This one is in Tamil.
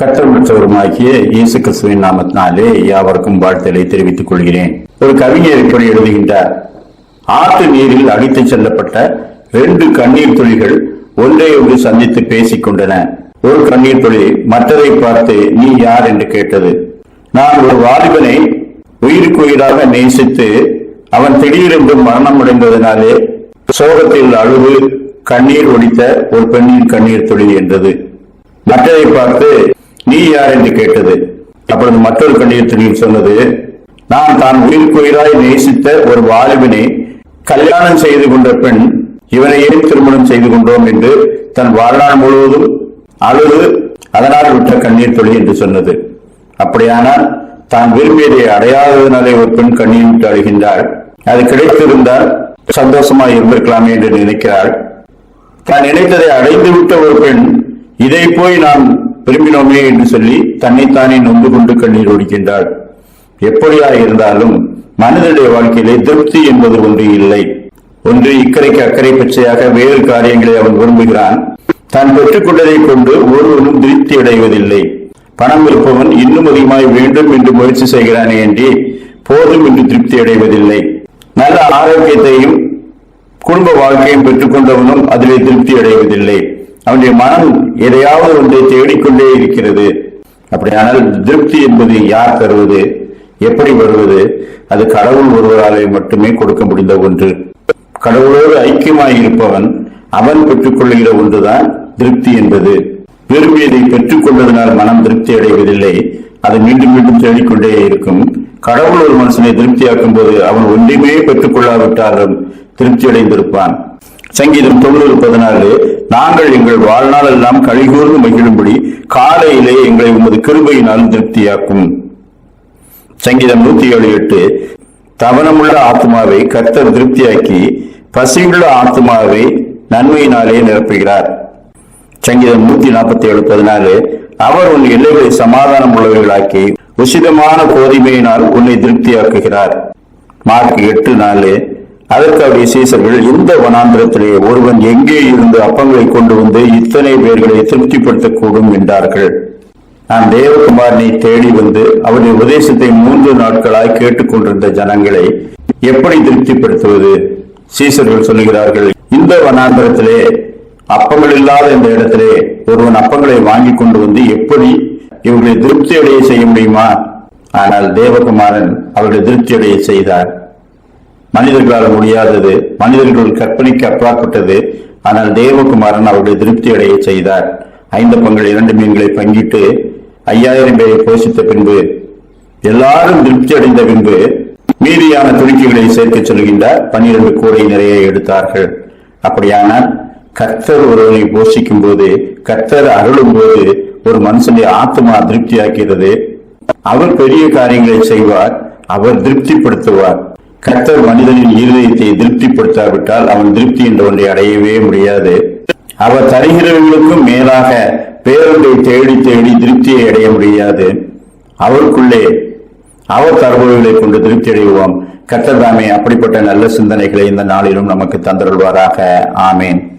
கற்றமிட்டவருமாகிய இயேசு கிறிஸ்துவின் நாமத்தினாலே யாவருக்கும் வாழ்த்தலை தெரிவித்துக் கொள்கிறேன். ஒரு கவிஞர் இப்படி எழுதுகின்றார் ஆற்று நீரில் அடித்துச் செல்லப்பட்ட ரெண்டு கண்ணீர் துளிகள் ஒன்றை ஒன்று சந்தித்து பேசிக் கொண்டன ஒரு கண்ணீர் துளி மற்றதை பார்த்து நீ யார் என்று கேட்டது. நான் ஒரு வாலிபனை உயிருக்கு உயிராக நேசித்து அவன் திடீரென்று மரணம் அடைந்ததினாலே சோகத்தில் அழுது கண்ணீர் ஒடித்த ஒரு பெண்ணின் கண்ணீர் துளி என்றது. மற்றதை பார்த்து நீ யார் என்று கேட்டது. அப்பொழுது மற்றொரு கண்ணீர் சொன்னது நான் தான் உயிர்க்குயிராய் நேசித்த ஒரு வாலிபனை கல்யாணம் செய்து கொண்ட பெண் இவனை ஏன் திருமணம் செய்து கொண்டோம்? என்று தன் வாழ்நாள் முழுவதும் அழுது அதனால் விட்ட கண்ணீர் தொழில் என்று சொன்னது. அப்படியானால் தான் விரும்பியதை அடையாததினாலே ஒரு பெண் கண்ணீர் விட்டு அழுகின்றாள். அது கிடைத்திருந்தால் சந்தோஷமா இருந்திருக்கலாமே என்று நினைக்கிறாள். தான் நினைத்ததை அடைந்து விட்ட ஒரு பெண் இதை போய் நான் விரும்பினோமே என்று சொல்லி தன்னைத்தானே நொந்து கொண்டு கண்ணீர் ஒடுக்கின்றாள். எப்படியா இருந்தாலும் மனிதனுடைய வாழ்க்கையிலே திருப்தி என்பது ஒன்று இல்லை. ஒன்று இக்கரைக்கு அக்கறை பச்சையாக வேறு காரியங்களை அவன் விரும்புகிறான். தான் பெற்றுக்கொண்டதை கொண்டு ஒருவனும் திருப்தி அடைவதில்லை. பணம் இருப்பவன் இன்னும் அதிகமாய் வேண்டும் என்று முயற்சி செய்கிறானே என்று போதும் என்று திருப்தி அடைவதில்லை. நல்ல ஆரோக்கியத்தையும் குடும்ப வாழ்க்கையும் பெற்றுக்கொண்டவனும் அதிலே திருப்தி அடைவதில்லை. அவனுடைய மனம் எதையாவது ஒன்றை தேடிக்கொண்டே இருக்கிறது. அப்படியானால் திருப்தி என்பது யார் தருவது? எப்படி வருவது? அது கடவுள் ஒருவராலே மட்டுமே கொடுக்க முடிந்த ஒன்று. கடவுளோடு ஐக்கியமாய் இருப்பவன் அவன் பெற்றுக்கொள்கிற ஒன்றுதான் திருப்தி என்பது. விரும்பியதை பெற்றுக்கொண்டதனால் மனம் திருப்தி அடைவதில்லை. அது மீண்டும் மீண்டும் தேடிக்கொண்டே இருக்கும். கடவுள் ஒரு மனுஷனை திருப்தியாக்கும் போது அவன் ஒன்றுமே பெற்றுக்கொள்ளாவிட்டாலும் திருப்தி அடைந்திருப்பான். சங்கீதம் தொண்ணூறு பதினாலு நாங்கள் எங்கள் வாழ்நாள் எல்லாம் கழிகூர்ந்து மகிழும்படி காலையிலே எங்களை உமது கிருபையினால் திருப்தியாக்கும். சங்கீதம் நூத்தி ஏழு எட்டு. தவனமுள்ள ஆத்மாவை கர்த்தர் திருப்தியாக்கி பசியுள்ள ஆத்மாவை நன்மையினாலே நிரப்புகிறார். சங்கீதம் நூத்தி நாற்பத்தி ஏழு பதினாலு அவர் உன் எல்லைகளை சமாதானம் உள்ளவைகளாக்கி உசிதமான கோதுமையினால் உன்னை திருப்தியாக்குகிறார். மார்க் எட்டு நாலு. அதற்கு அவருடைய சீசர்கள் இந்த வனாந்திரத்திலே ஒருவன் எங்கே இருந்து அப்பங்களை கொண்டு வந்து இத்தனை பேர்களை திருப்திப்படுத்தக்கூடும் என்றார்கள். நான் தேவகுமாரனை தேடி வந்து அவருடைய உபதேசத்தை மூன்று நாட்களாய் கேட்டுக்கொண்டிருந்த ஜனங்களை எப்படி திருப்திப்படுத்துவது? சீசர்கள் சொல்லுகிறார்கள் இந்த வனாந்திரத்திலே அப்பங்கள் இல்லாத இந்த இடத்திலே ஒருவன் அப்பங்களை வாங்கி கொண்டு வந்து எப்படி இவர்களை திருப்தி அடைய செய்ய முடியுமா? ஆனால் தேவகுமாரன் அவர்களை திருப்தி அடைய செய்தார். மனிதர்களால் முடியாதது மனிதர்கள் கற்பனைக்கு அப்பாற்பட்டது. ஆனால் தேவகுமாரன் அவருடைய திருப்தி அடைய செய்தார். ஐந்து பங்கள் இரண்டு மீன்களை பங்கிட்டு ஐயாயிரம் பேரை போஷித்த பின்பு எல்லாரும் திருப்தி அடைந்த பின்பு மீதியான துணிக்கைகளை சேர்க்க சொல்கின்றார். பன்னிரண்டு கூடை நிறைய எடுத்தார்கள். அப்படியானால் கர்த்தர் ஒருவனை போஷிக்கும் போது கர்த்தர் அருளும் போது ஒரு மனுஷனுடைய ஆத்மா திருப்தியாக்கிறது அவர் பெரிய காரியங்களை செய்வார் அவர் திருப்திப்படுத்துவார். கர்த்தர் மனிதனின் இருதயத்தை திருப்திப்படுத்தாவிட்டால் அவன் திருப்தி என்ற ஒன்றை அடையவே முடியாது. அவர் தருகிறவர்களுக்கும் மேலாக பேரொன்றை தேடி தேடி திருப்தியை அடைய முடியாது. அவருக்குள்ளே அவர் தருபவர்களை கொண்டு திருப்தி அடைவோம். கர்த்தர் தாமே அப்படிப்பட்ட நல்ல சிந்தனைகளை இந்த நாளிலும் நமக்கு தந்தருள்வாராக. ஆமேன்.